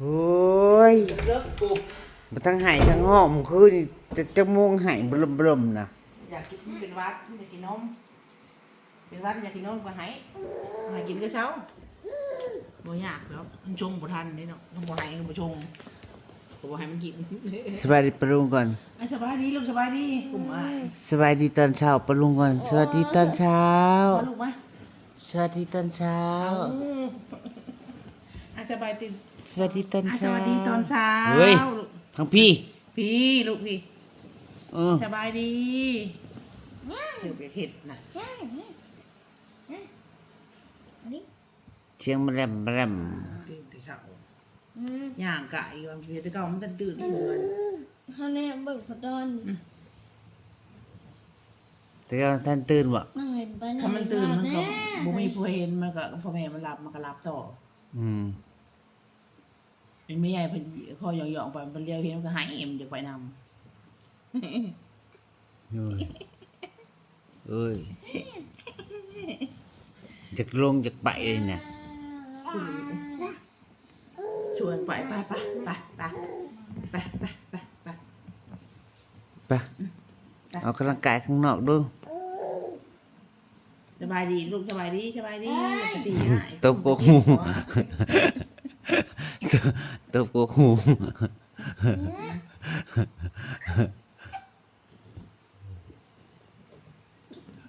โอ้ยเลิกกูมาทั้งไห้ทั้งห้อมคือจะจะม่วงไห้บลมบลมๆนะอยากกินเป็นหวัดอยากกินนมเป็นหวัดอยากกินนมก็ให้ให้กินก็เช้าบ่ยากแล้วมันชงบ่ทันนี่เนาะมันบ่ให้มันบ่ชงก็บ่ให้มันกินสบายดีปะลุงก่อนไอ้สบายดีลูกสบายดีกลุ่มอ้ายสบายดีตอนเช้าปะลุงก่อนสวัสดีตอนเช้ามาลูกมาสวัสดีตอนเช้าอะสบายดี สวัสดีตอนอะสเช้าวัสดีตอนเช้าเฮ้ยลูกทั้งพี่พี่ลูกพี่เออสบายดีเดี๋ยวไปเห็ดนะเชียงแรมแรมตื่นแต่เช้าย่างกะอีกบางทีแต่เก่ามันจะตื่นเหมือนเขาแน่เบิกพดอนแต่ก็ท่านตื่นบ่มันเห็นไปไหนถ้ามันตื่นมันก็แบ่มีผู้เห็นมันก็พ่อแม่มันหลับมันก็หลับต่ออืม มันไม่ใหญ่เพิ่นคอหยองๆไปมันเลี้ยวเห็นมันก็หายเอ็มจะไปนำโอ้ยเอ้ยจากลงจากไปเลยเนี่ยชวนไปไปไปไปไปไปไปไปไปไปเอากำลังกายข้างนอกดูสบายดีลูกสบายดีสบายดีอย่าไปตีหายตบกกหู ตบกกหู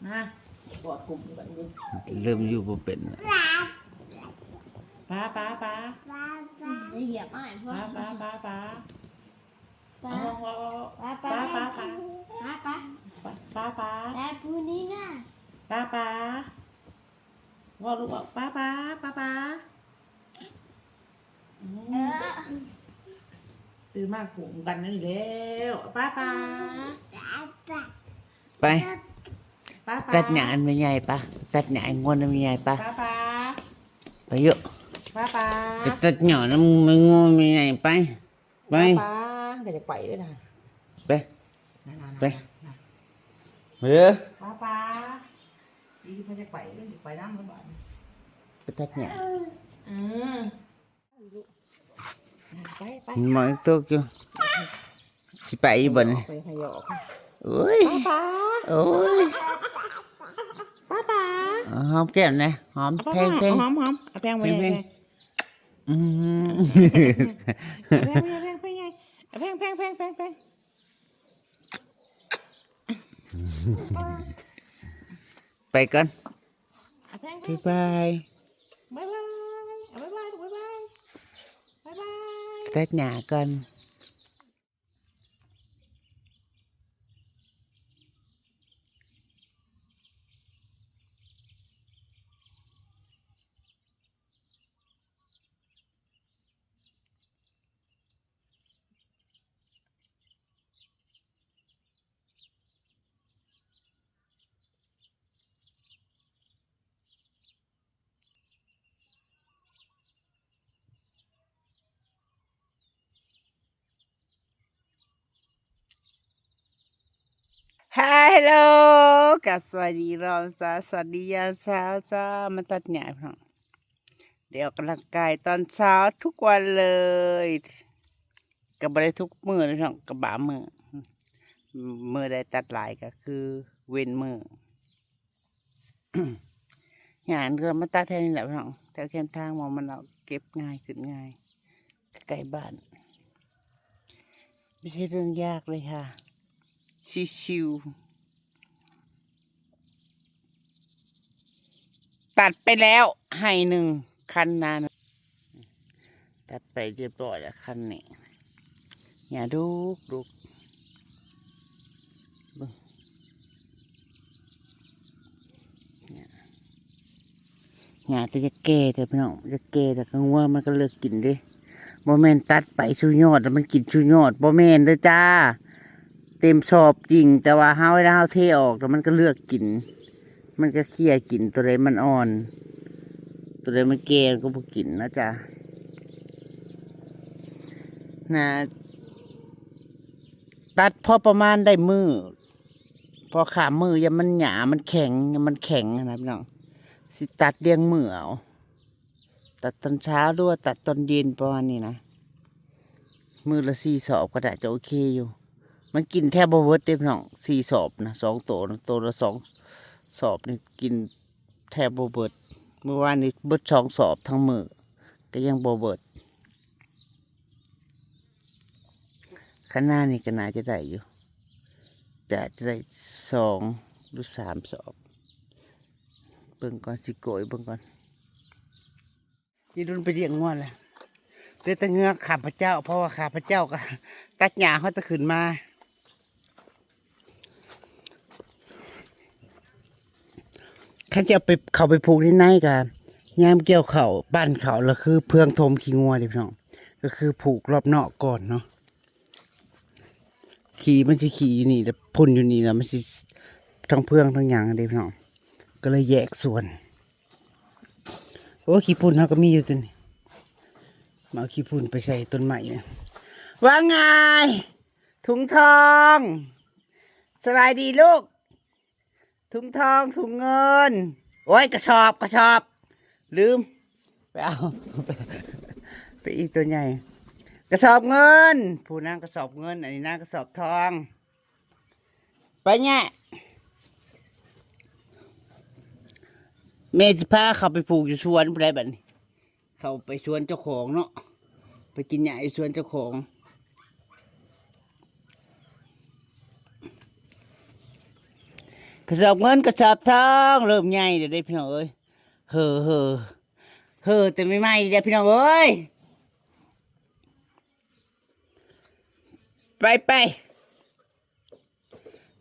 นะกอดกลุ่มกันดูเริ่มอยู่บ่เป็นแล้วป้าป้าป้าจะเหยียบอ้ายพ่อป้าป้าป้าป้าป้าเอาเอาเอาป้าป้าป้าป้าป้าป้าป้าป้าป้าป้าปูนี่นะป้าป้าว่าลูกบอกป้าป้าป้าป้าอืม ตื่นมากกลุ่มกันนั่นอีกแล้วป้าป้าไปป้าป้าตัดหญ้าอันไม่ใหญ่ปะตัดหญ้าอันงวนอันไม่ใหญ่ปะป้าป้าไปเยอะป้าป้าจะตัดหญ้าแล้วมึงงวนไม่ใหญ่ไปไปป้าเดี๋ยวจะไปด้วยนะไปนะนะนะไปนะมาเด้อป้าป้าดีที่มันจะไปด้วยจะไปน้ำมันบ้านไปตัดหญ้าอืม ไปไปมองตกอยู่สิไปอยู่บ่เนี่ยไปขยอกโอ้ยป้าโอ้ยป้าป้าเอาหอมแก้มนะหอมแพงแพงหอมหอมเอาแพงไปเลยแพงอืมแพงแพงแพงแพงไงแพงแพงแพงแพงแพงไปก่อนแพงแเสร็จหนาก่อน ฮัลโหลกับสวัสดีรอมจ้าสวัสดียามเช้าจ้ามาตัดหญ้าพี่น้องเดี๋ยวกกำลังกายตอนเช้าทุกวันเลยกับบได้ทุกมือเลยพี่น้องกับบามือมือได้ตัดหลายก็คือ เว้นมือหยานเรือมาตัดแทนนี่แหละพี่น้องแถวแคมทางมองมันเอาเก็บง่ายขึ้นง่ายใกล้บ้านไม่ใช่เรื่องยากเลยค่ะ ชิวๆตัดไปแล้วให้หนึ่งคันนานตัดไปเรียบร้อยแล้วคันนี้อย่าดูดูเนี่ยอย่าแต่จะแก่แต่พี่น้องจะแก่แต่กังว่ามันก็เลิกกินดิบ่แม่นตัดไปชูยอดแล้วมันกินชูยอดบ่แม่นเด้อจ้า เต็มชอบจริง แต่ว่าเฮาเวลาเฮาเทออกแล้วมันก็เลือกกิน มันก็เคี่ยกินตัวใดมันอ่อน ตัวใดมันแก่ก็บ่กินนะจ๊ะนะตัดพอประมาณได้มือพอขามือยังมันหยามันแข็งยังมันแข็งนะพี่น้องสิตัดเรียงมือเอาตัดตอนเช้าด้วยตัดตอนเย็นประมาณนี้นะมือละสี่สอบก็ได้จะโอเคอยู่ มันกินแทบบ่เวิร์ดเด้พี่น้องสี่สอบนะสองโตนะโตละสองสอบนี่กินแทบบ่เบิดเมื่อวานนี้เบิดสองสอบทั้งมือก็ยังบ่เบิดข้างหน้านี่ก็น่าจะได้อยู่แต่จะได้สองหรือสามสอบเบิ่งก่อนสิโกยเบิ่งก่อนยี่รุ่นไปเรียงงวดแหละเดือแต่เงือกข้าพเจ้า เพราะว่าข้าพเจ้าก็ตัดหญ้าเขาตะขึ้นมา ข้าจะไปเขาไปผูกที่ไหนกันยามเกี่ยวเขาบ้านเขาแล้วคือเพื่องทมขี้งัวเดิพี่น้องก็คือผูกรอบนอกก่อนเนาะขี่มันสิขี่อยู่นี่แต่พุ่นอยู่นี่แล้วมันสิทั้งเพื่องทั้งยางเดิพี่น้องก็เลยแยกส่วน โอ้ขี้ปุ่นเขาก็มีอยู่ตัวนี้มาเอาขี้ปุ่นไปใส่ต้นใหม่เนี่ยว่าไงถุงทอง สบายดีลูก ถุงทองถุงเงิน โอ้ยกระสอบกระสอบ ลืมไปเอาไปอีกตัวใหญ่ กระสอบเงิน ผู้นั่งกระสอบเงิน อันนี้นั่งกระสอบทอง ไปเนี่ยแม่สิพาเขาไปปลูกอยู่สวนไปได้บัดนี้ เขาไปสวนเจ้าของเนาะไปกินหญ้าอยู่สวนเจ้าของ กระสอบเงินกระสอบทองเริ่มใหญ่เดี๋ยวได้พี่น้องเอ้ยเฮ่อเฮ่อเฮ่อแต่ไม่ไหม้เดี๋ยวพี่น้องเอ้ยไปไป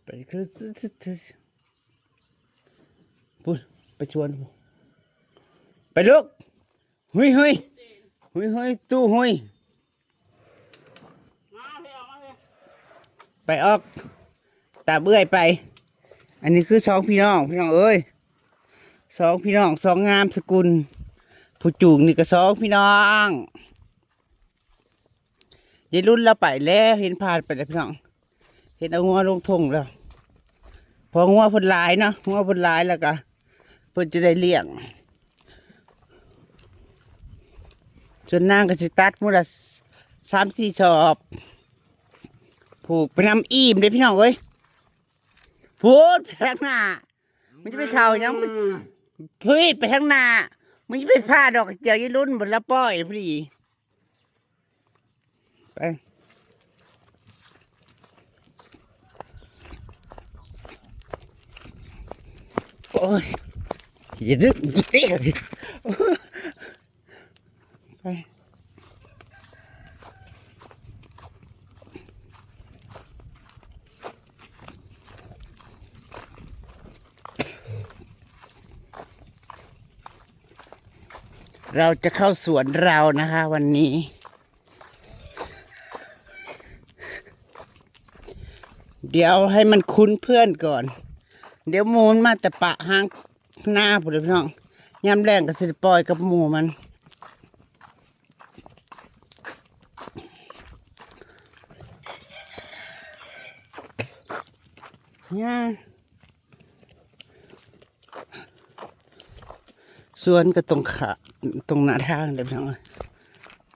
ไปคือพูดไปชวนไปลูกหุยหุยหุยหุยตู้หุยไปออกตาเบื่อยไป อันนี้คือสองพี่น้องพี่น้องเอ้ยสองพี่น้องสองงามสกุล ผู้จูงนี่ก็สองพี่น้องยายรุ่นเราไปแล้วเห็นผ่านไปแล้วพี่น้อง เห็นเอางัวลงทงแล้วพองัวเพ่นลายเนาะงัวเพ่นลายแล้วก็เพิ่นจะได้เลี้ยงส่วนนางก็สิตัดมูละสามสี่ชอบ ผูกไปนำอิ่มเลยพี่น้องเอ้ย พูดไปทางหน้ามันจะไปเข่ายังเฮ้ยไปทางหน้ามันจะไปพาดอกเจียวยี่รุ่นบนละป้อยพอดีไปโอ้ยอย่าดึกอย่าเตี้ยไป เราจะเข้าสวนเรานะคะ วันนี้ เดี๋ยวให้มันคุ้นเพื่อนก่อน เดี๋ยวมูนมาแต่ปะหางหน้าผมเลยพี่น้องยำแรงกับสิปล่อยกับหมูมัน เนี่ยสวนก็ตรงขา ตรงหน้าทางเลยพี่น้อง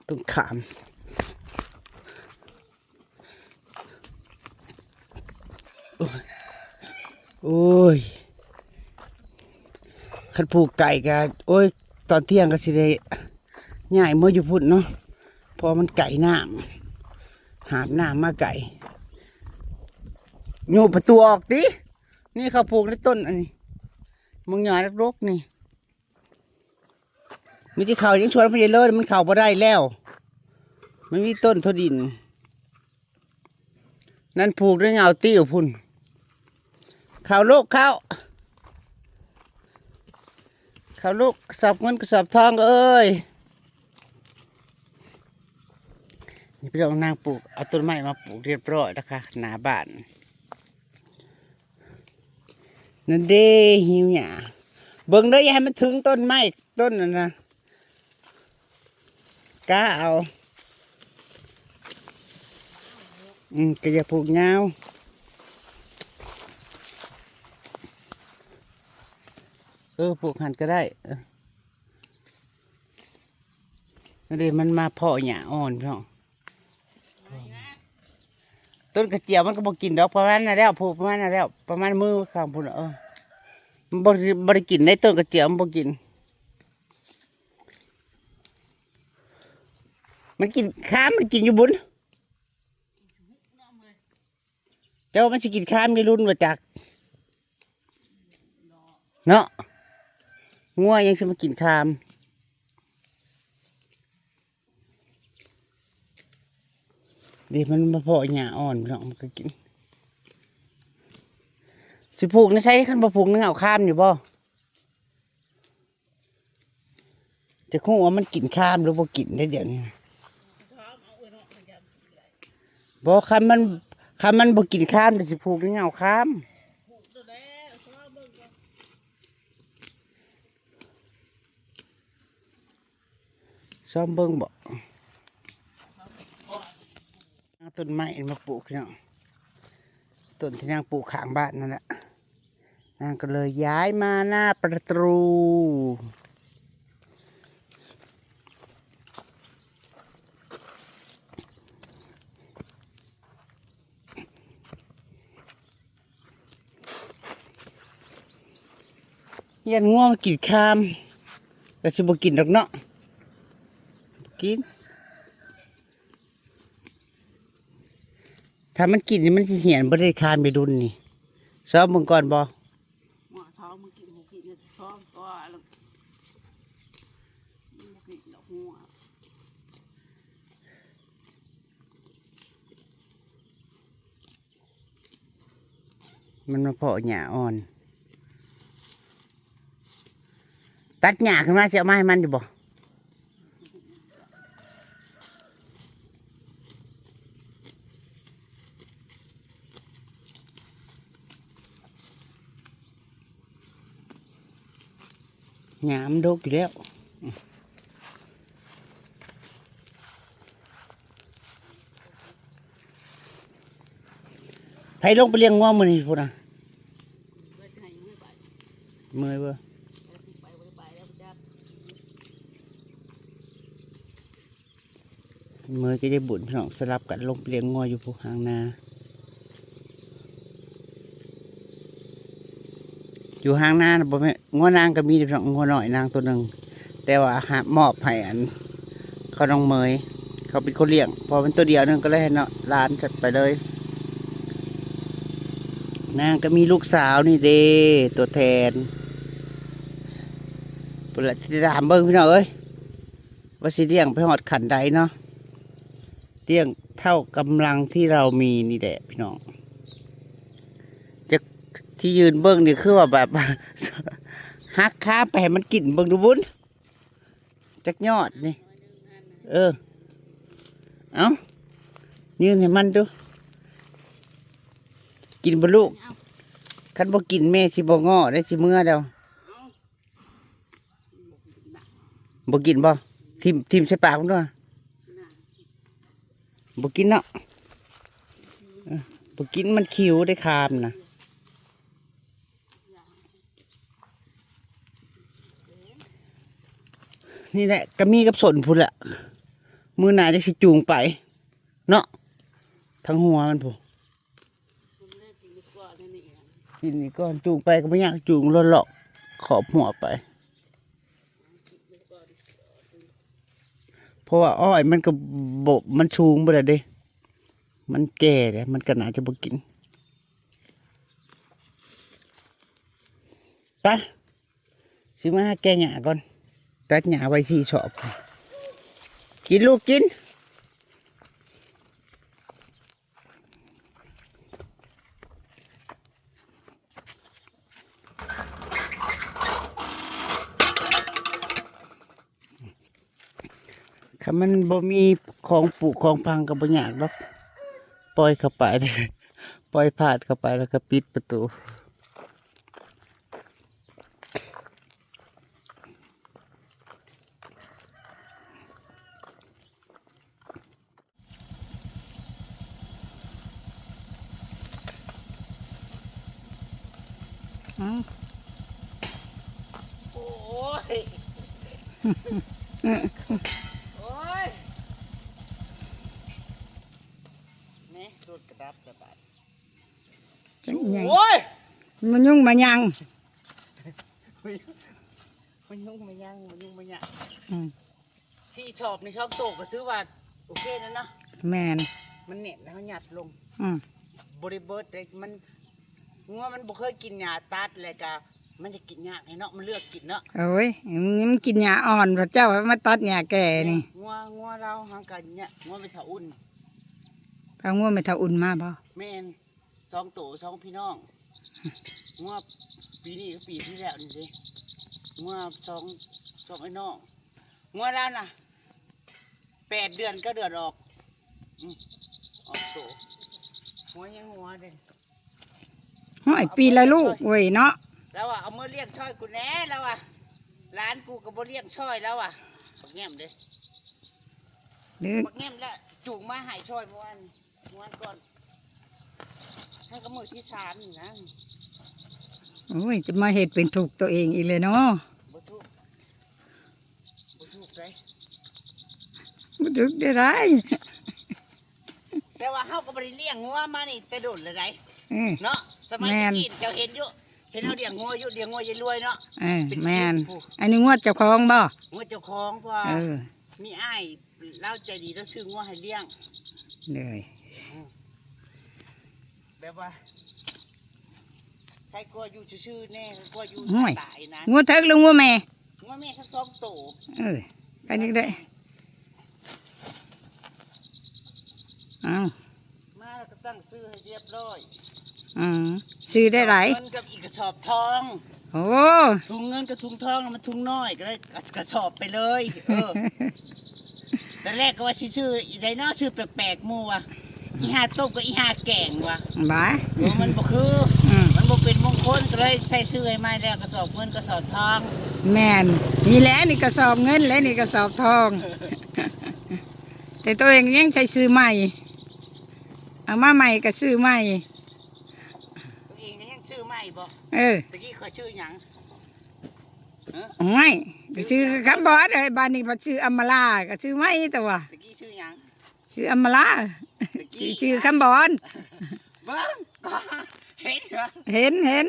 ตรงขามโอ้ยโอ้ยขันผูกไก่กันโอ้ย ตอนเที่ยงก็สิได้ง่ายเมื่ออยู่พุ่นเนาะพอมันไก่น้ำหาบน้ำมาไก่โยบประตูออกตินี่เขาปลูกในต้นอันนี้มึงหย่อดรกนี่ มีที่เขายังชวนพญเลิศมันเข่าบ่ได้แล้ว มันมีต้นทดิน นั่นผูกด้วยเงาติ้วพุ่นข่าวลูกข้าวข่าวลูกสอบเงินกสอบทองเอ้ยนี่พี่น้องนางปลูกเอาต้นไม้มาปลูกเรียบร้อยนะคะหนาบ้านนั่นเด้หิวหยาเบิ่งเด้ออย่าให้มันถึงต้นไม้ต้นนั่นนะ กล้าเอา อืมก็อย่าปลูกเงาเออปลูกหันก็ได้นั่นเดี๋ยวมันมาเพาะหญ้าอ่อนพี่น้องต้นกระเจียวมันก็บ่กินดอกประมาณนั้นแล้วผูกประมาณนั้นแล้วประมาณมือข้างพุ่นเออบ่ได้บ่ได้กินในต้นกระเจียวมันบ่กิน มันกินข้ามมันกินอยู่บุญเจ้ามันสิกินข้ามในรุ่นว่าจักเนาะงัวยังสิมากินข้ามเดี๋ยวมันมาพาะหญ้าอ่อนพี่น้องมันก็กินสิผูกนี่ใช้ขันบ่ผูกนึงเอาข้ามอยู่บ่จะคงว่ามันกินข้ามหรือบ่กินได้เดี๋ยวนี้ นะบ่คันมันคันมันบ่กินข้ามเดี๋ยวสิผูกนึงเอาข้ามซ้อมเบิ่งบอาต้นไม้มาปลูกพี่น้องต้นที่นางปลูกข้างบ้านนั่นแหละนางก็เลยย้ายมาหน้าประตู ยันง่วงกินข้ามก็จะบ่กินดอกเนาะกิน ถ้ามันกินนี่มันสิเหียนบ่ได้คานไปดุนนี่ซ้อมมึงก่อนบ่หมอทองมึงกินหูกินท้องก็แล้วมึงกินดอกหัวมันมาเพาะหญ้าอ่อน ตัดหญ้าขึ้นมาสิเอามาให้มันอยู่บ่หญ้ามันดกอยู่แล้วไผลงไปเลี้ยงง้อมือนี่พูดนะเบิดให้ยังไม่ไปเมื่อยเบ่ แล้วสิไปบ่ได้ไปแล้วจ้า เมื่อก็ได้บุญพี่น้องสลับกันลงเลี้ยงงออยู่ผู้หางนาอยู่หางนานะบ่แม่งอนางก็มีเด้อพี่น้องง้อน้อยนางตัวหนึ่งแต่ว่าหามอบให้อัน เขาน้องเมยเขาเป็นคนเลี้ยง พอเป็นตัวเดียวนึงก็เลยให้เนาะร้านจัดไปเลย นางก็มีลูกสาวนี่เด้ตัวแทนปุระที่ถามเบิ้งพี่น้องเอ้ยว่าสิเลี้ยงไปหอดขันใดเนาะ เลี้ยงเท่ากำลังที่เรามีนี่แหละพี่น้องจะที่ยืนเบิ้งนี่คือว่าแบบฮักข้าไปให้มันกินเบิ้งดูบุญจักยอดนี่ เออ เอายืนให้มันดู กินบลูกคันบ่กินแม่สิบ่ง้อได้สิเมื่อเดียวบ่กินบ่ทิมทิมใส่ปากมันด้วย บ่กินเนาะเออบ่กินมันคิวได้คามนะนี่แหละก็มีกับสนพุ่นแหละมือหนาจะสิจูงไป เนาะทั้งหัวมันผู้ผมได้กินก่อนนี่กินนี่ก่อนจูงไปก็ไม่อยากจูงเลาะเลาะขอบหัวไป เพ ราะว่าอ้อยมันก็บบมันชูงไปเล้เด้ มันแก่เลยมันก็น่าจะบ่กินไปะสิมาหาแกหญ้าก่อนตัดหญ้าไว้สี่ชอบ กินลูกกินามันบ่มีของปลูกของพังก็บ่ยากหรอกปล่อยเข้าไป ปล่อยพาดเข้าไปแล้วก็ปิดประตู โอ้ย โอ้ยนี่รถกระดารับแต่บาดจังไงโอ้ยมันยุ่งมายังมันยุ่งมันยังมันยุ่งมันยังอืมสี่ชอบในช่องโตก็ถือว่าโอเคนะเนาะแมนมันเน็ตแล้วหยัดลงอืมบริเบิร์ดเลยมันงัวมันบ่เคยกินหญ้าตัดเลยกะมันจะกินยากให้เนาะมันเลือกกินเนาะโอ้ยมันกินหญ้าอ่อนพระเจ้ามาตัดหญ้าแก่นี่งัวงัวเราหางกันเนี่ยงัวไปเถาอุ่น พางัวไม่เท่าอุ่นมาบ่แม่นสองโตสองพี่น้องงัวปีนี้กับปีที่แล้วนี่สิงัวสองสองไอ้น้องงัวเราน่ะแปดเดือนก็เดือนออกอืมออกโตหัวยังหัวเด้ห้อยปีละลูกเว้ยเนาะแล้วอะเอามือเลี้ยงช่อยกูแน่แล้วอะร้านกูก็บ่เลี้ยงช่อยแล้วอะบักแง้มเด้หรือบักแง้มแล้วจูงมาใหายช่อยเมื่อวานเมื่อวานก่อนให้ก็มือที่สามนี่นะโอ้ยจะมาเห็ดเป็นถูกตัวเองอีกเลยเนาะบ่ถูกบ่ถูกเลยบ่ถึกได้ไรแต่ว่าเฮาก็บ่ได้เลี้ยงงัวมานี่แต่โดนเลยไดเออเนาะสมัยแม่ตะนกี้เจ้าเห็นอยู่เห็นเฮาเลี้ยงงัวอยู่เลี้ยงงัวยายรวยเนาะเออเป็นแมนสิบผู้อันนี้งวดเจ้าของบ่งัวเจ้าของเพราะว่าเออมีอ้ายเล่าใจดีแล้วซื้องัวให้เลี้ยงเลย แบบว่าใครกลัวอยู่ชื่อๆแน่กลัวอยู่ตายนะงวดเถิกหรืองวดแม่งัวแม่ทั้งสองโตเออกันยังได้เอามาแล้วก็ตั้งซื้อให้เรียบร้อยอืมซื้อได้หลายเงินกับอีกกระสอบทองโอ้ถุงเงินกับถุงทองน่ะมันถุงน้อยก็เลยกระสอบไปเลยเออแต่แรกก็ว่าสิชื่ออีไดเนอชื่อแปลกๆหมู่ว่ะ อีหาต้มกับอีหาแกงว่ะบ้าโอ้มันบ่คืออืมมันบ่เป็นมงคลก็เลยใส่ชื่อให้ใหม่แล้วกระสอบเงินกระสอบทอง แม่นนี่แหละนี่กระสอบเงินและนี่กระสอบทอง แต่ตัวเองยังใช้ซื้อใหม่ เอามาใหม่ก็ซื้อใหม่ ตัวเองนี่ยังชื่อใหม่บ่เออตะกี้ข่อยชื่อหยังไม่ก็ชื่อคำบอสเลยบ้านนี้พอชื่ออำมาลาก็ชื่อไม่แต่ว่าตะกี้ชื่อหยังชื่ออำมาลาตะ ชื่กี้อชื่อคำบอสเบิ่งก็เห็นเหรอเห็นเห็น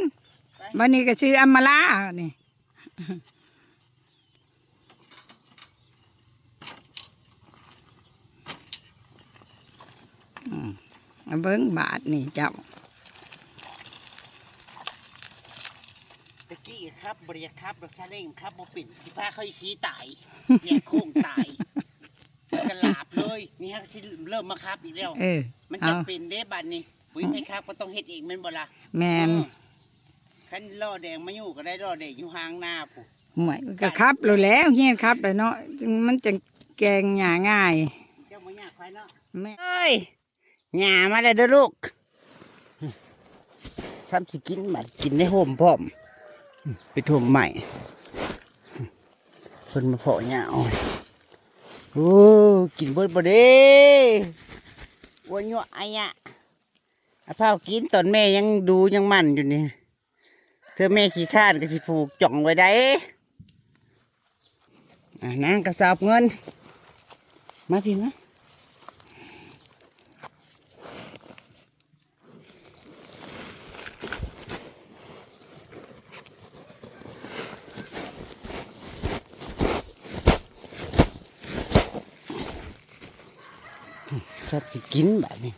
บ้านนี้ก็ชื่ออำมาลานี่อืมเอาเบิ้งบาทนี่เจ้าตะกี้ครับบริยครับรถซาเล้งครับบ่ปิ่นสิพาเขาอีสีตายเสียโค้งตายมันก็หลาบ เลยนี่ฮะสิเริ่มมาครับอีกแล้ว เออมันเอาจะเป็นเด้บัดนี้ปุ๋ยไหมครับก็ต้องเฮ็ดเองแม่นบ่ล่ะแมนเออคันล่อแดงมาอยู่ก็ได้ล่อแดงอยู่ห่างหน้าผู้หวยก็ครับรู้แล้วเฮียนครับเลยเนาะจึงมันจะแกงหยาง่ายเจ้าบ่ยากควายเนาะแม่เอ้ยหญ้ามาแล้วเด้อลูกซ้ำสิกินบัดกินในโฮมพร้อมไปถมใหม่เพิ่นมาเพาะหญ้าเอาโอ้ กินเบิดบ่เด้วัวยั่วไอ้อะอาพร้าวกินตอนแม่ยังดูยังมันอยู่นี่ เธอแม่ขี้ข้านก็สิผูกจ่องไว้ได้อ่านางกระสอบเงิน มาพี่มา ชอบสิกินแบบนี้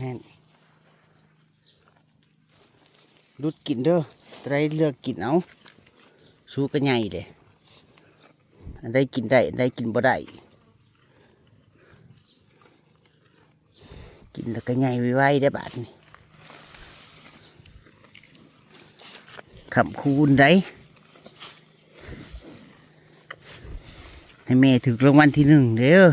แน่นๆรุดกินเด้อได้เลือกกินเอาสู้กันใหญ่เลยอันได้กินได้อันได้กินบ่ได้กินแล้วก็ใหญ่ไวๆได้บาดนี่ขำคูณได้ให้แม่ถึกรางวัลที่หนึ่งเด้อ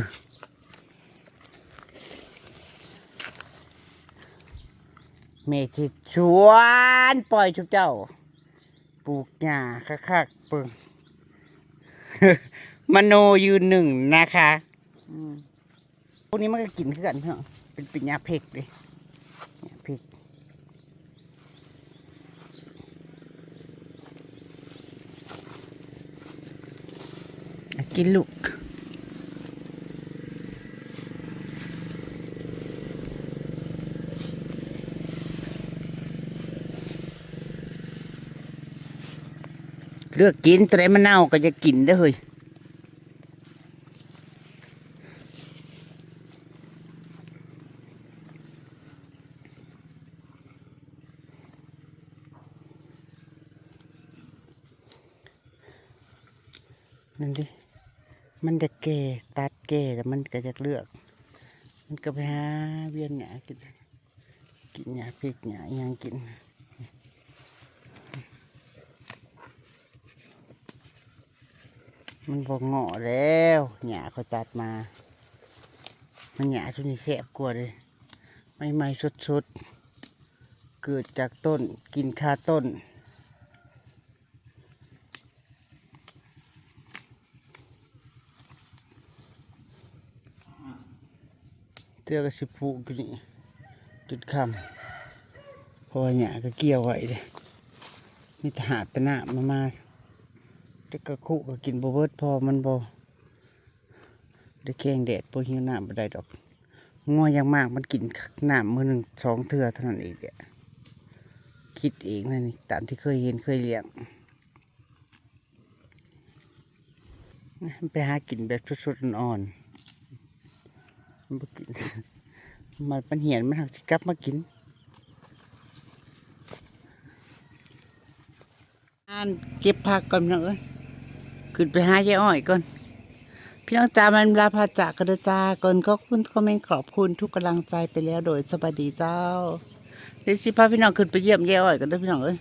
แม่จะชวนปล่อยชุบเจ้า ปลูกหญ้าคักๆเปิงมโนยืนหนึ่งนะคะอืมพวกนี้มันก็กินคือกันเนาะเป็นปิญญาเพกเลยหญ้าเพกอะกินลูก เลือกกินตัวไหนมันเน่าก็จะกินได้เฮ้ยนั่นดิ มันจะแก่ตัดแก่แล้วมันก็จะเลือก มันก็ไปหาเวียนหยากิน กินหยาพริกหยาอิหยังกิน มันบอกเงาะแล้วหยาเขาตัดมา มันหยาชุนี้แสบกว่าเลยไม่ไม่สดสดเกิดจากต้นกินคาต้น เตือก็สิผูกนี่จุดคำพราะว่าหยาก็เกี่ยวไว้เลยมีทหารตะหนามามา แต่ก็คุก็กินบเบิดพอมันบได้แกงแดดพอหิวน้ำบ่ได้ดอกงัวอยังมากมันกินน้ำมือหนึ่งสองเทื่อเท่านั้นเองอะคิดเองนะนี่ตามที่เคยเห็นเคยเลี้ยงไปหากินแบบสดๆอ่อนมันกินมันมันเหียนมันหักสิกลับมากินอ่านเก็บผักก่อนน้องเอ้ย ขึ้นไปหายายอ้อยก่อน พี่น้องจ้ามันลาพาจากกันเด้อจ้าก่อนก็คุณคอมเมนต์ขอบคุณทุกกำลังใจไปแล้วโดยสวัสดีเจ้าเดี๋ยวสิพาพี่น้องขึ้นไปเยี่ยมยายอ้อยกันด้อพี่น้องเอ้ย